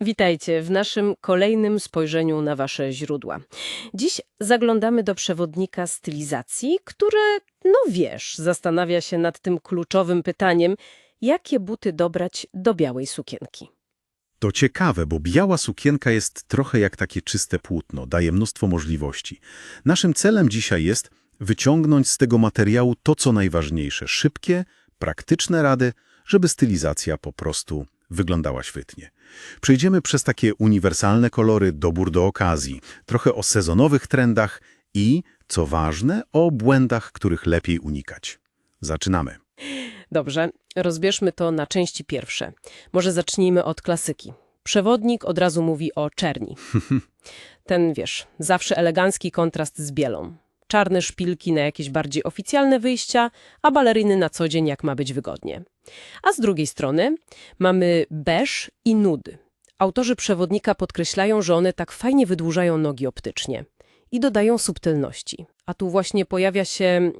Witajcie w naszym kolejnym spojrzeniu na Wasze źródła. Dziś zaglądamy do przewodnika stylizacji, który, no wiesz, zastanawia się nad tym kluczowym pytaniem, jakie buty dobrać do białej sukienki. To ciekawe, bo biała sukienka jest trochę jak takie czyste płótno, daje mnóstwo możliwości. Naszym celem dzisiaj jest wyciągnąć z tego materiału to, co najważniejsze, szybkie, praktyczne rady, żeby stylizacja po prostu wyglądała świetnie. Przejdziemy przez takie uniwersalne kolory, dobór do okazji, trochę o sezonowych trendach i, co ważne, o błędach, których lepiej unikać. Zaczynamy. Dobrze, rozbierzmy to na części pierwsze. Może zacznijmy od klasyki. Przewodnik od razu mówi o czerni. Ten, wiesz, zawsze elegancki kontrast z bielą. Czarne szpilki na jakieś bardziej oficjalne wyjścia, a baleriny na co dzień jak ma być wygodnie. A z drugiej strony mamy beż i nudy. Autorzy przewodnika podkreślają, że one tak fajnie wydłużają nogi optycznie i dodają subtelności. A tu właśnie pojawia się mm,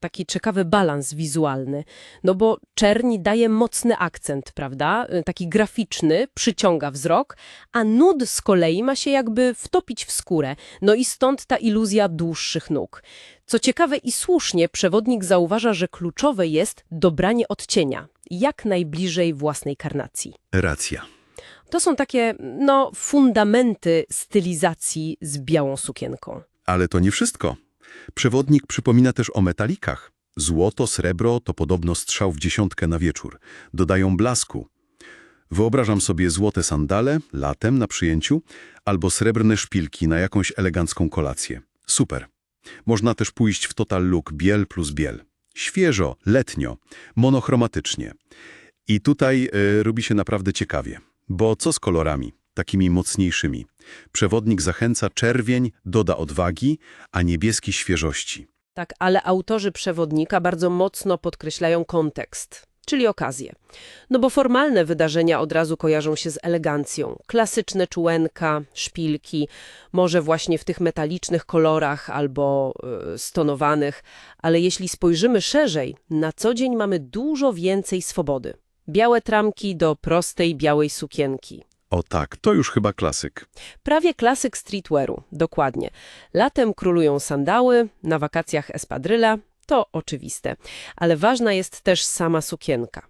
taki ciekawy balans wizualny, no bo czerni daje mocny akcent, prawda? Y, Taki graficzny, przyciąga wzrok, a nud z kolei ma się jakby wtopić w skórę, no i stąd ta iluzja dłuższych nóg. Co ciekawe i słusznie, przewodnik zauważa, że kluczowe jest dobranie odcienia, jak najbliżej własnej karnacji. Racja. To są takie, no, fundamenty stylizacji z białą sukienką. Ale to nie wszystko. Przewodnik przypomina też o metalikach. Złoto, srebro to podobno strzał w dziesiątkę na wieczór. Dodają blasku. Wyobrażam sobie złote sandale latem na przyjęciu albo srebrne szpilki na jakąś elegancką kolację. Super. Można też pójść w total look biel plus biel. Świeżo, letnio, monochromatycznie. I tutaj y, robi się naprawdę ciekawie. Bo co z kolorami, takimi mocniejszymi? Przewodnik zachęca czerwień, doda odwagi, a niebieski świeżości. Tak, ale autorzy przewodnika bardzo mocno podkreślają kontekst, czyli okazję. No bo formalne wydarzenia od razu kojarzą się z elegancją. Klasyczne czułenka, szpilki, może właśnie w tych metalicznych kolorach albo y, stonowanych, ale jeśli spojrzymy szerzej, na co dzień mamy dużo więcej swobody. Białe tramki do prostej białej sukienki. O tak, to już chyba klasyk. Prawie klasyk streetwearu, dokładnie. Latem królują sandały, na wakacjach espadryla, to oczywiste. Ale ważna jest też sama sukienka.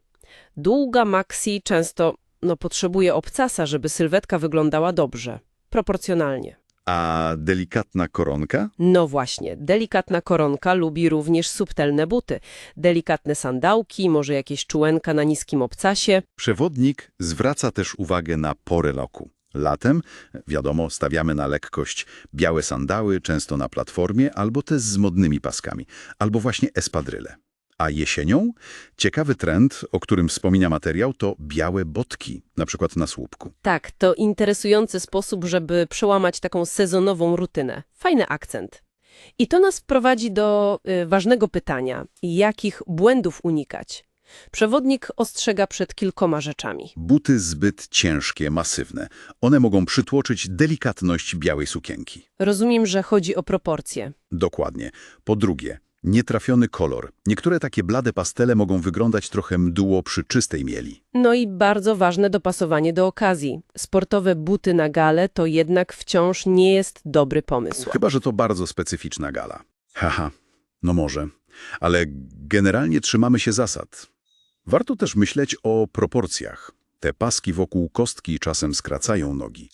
Długa maxi często no, potrzebuje obcasa, żeby sylwetka wyglądała dobrze, proporcjonalnie. A delikatna koronka? No właśnie, delikatna koronka lubi również subtelne buty. Delikatne sandałki, może jakieś czułenka na niskim obcasie. Przewodnik zwraca też uwagę na porę roku. Latem, wiadomo, stawiamy na lekkość białe sandały, często na platformie, albo te z modnymi paskami, albo właśnie espadryle. A jesienią ciekawy trend, o którym wspomina materiał, to białe botki, na przykład na słupku. Tak, to interesujący sposób, żeby przełamać taką sezonową rutynę. Fajny akcent. I to nas prowadzi do y, ważnego pytania. Jakich błędów unikać? Przewodnik ostrzega przed kilkoma rzeczami. Buty zbyt ciężkie, masywne. One mogą przytłoczyć delikatność białej sukienki. Rozumiem, że chodzi o proporcje. Dokładnie. Po drugie, nietrafiony kolor. Niektóre takie blade pastele mogą wyglądać trochę mdło przy czystej mieli. No i bardzo ważne dopasowanie do okazji. Sportowe buty na gale to jednak wciąż nie jest dobry pomysł. Chyba, że to bardzo specyficzna gala. Haha, no może. Ale generalnie trzymamy się zasad. Warto też myśleć o proporcjach. Te paski wokół kostki czasem skracają nogi.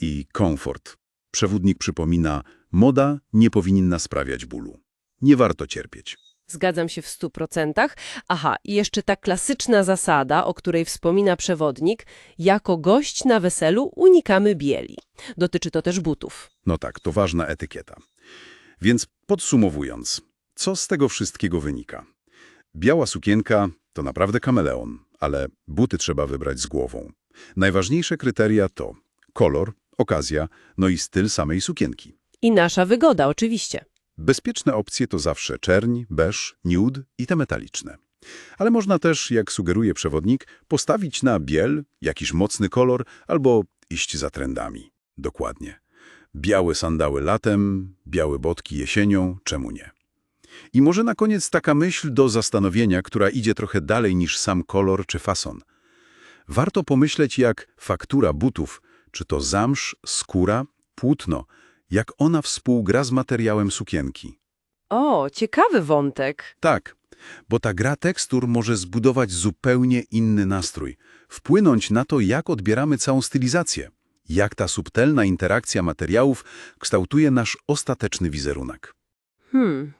I komfort. Przewodnik przypomina, moda nie powinna sprawiać bólu. Nie warto cierpieć. Zgadzam się w stu procentach. Aha, i jeszcze ta klasyczna zasada, o której wspomina przewodnik, jako gość na weselu unikamy bieli. Dotyczy to też butów. No tak, to ważna etykieta. Więc podsumowując, co z tego wszystkiego wynika? Biała sukienka to naprawdę kameleon, ale buty trzeba wybrać z głową. Najważniejsze kryteria to kolor, okazja, no i styl samej sukienki. I nasza wygoda, oczywiście. Bezpieczne opcje to zawsze czerń, beż, nude i te metaliczne. Ale można też, jak sugeruje przewodnik, postawić na biel, jakiś mocny kolor albo iść za trendami. Dokładnie. Białe sandały latem, białe botki jesienią, czemu nie? I może na koniec taka myśl do zastanowienia, która idzie trochę dalej niż sam kolor czy fason. Warto pomyśleć, jak faktura butów, czy to zamsz, skóra, płótno, jak ona współgra z materiałem sukienki. O, ciekawy wątek. Tak, bo ta gra tekstur może zbudować zupełnie inny nastrój, wpłynąć na to, jak odbieramy całą stylizację, jak ta subtelna interakcja materiałów kształtuje nasz ostateczny wizerunek. Hmm,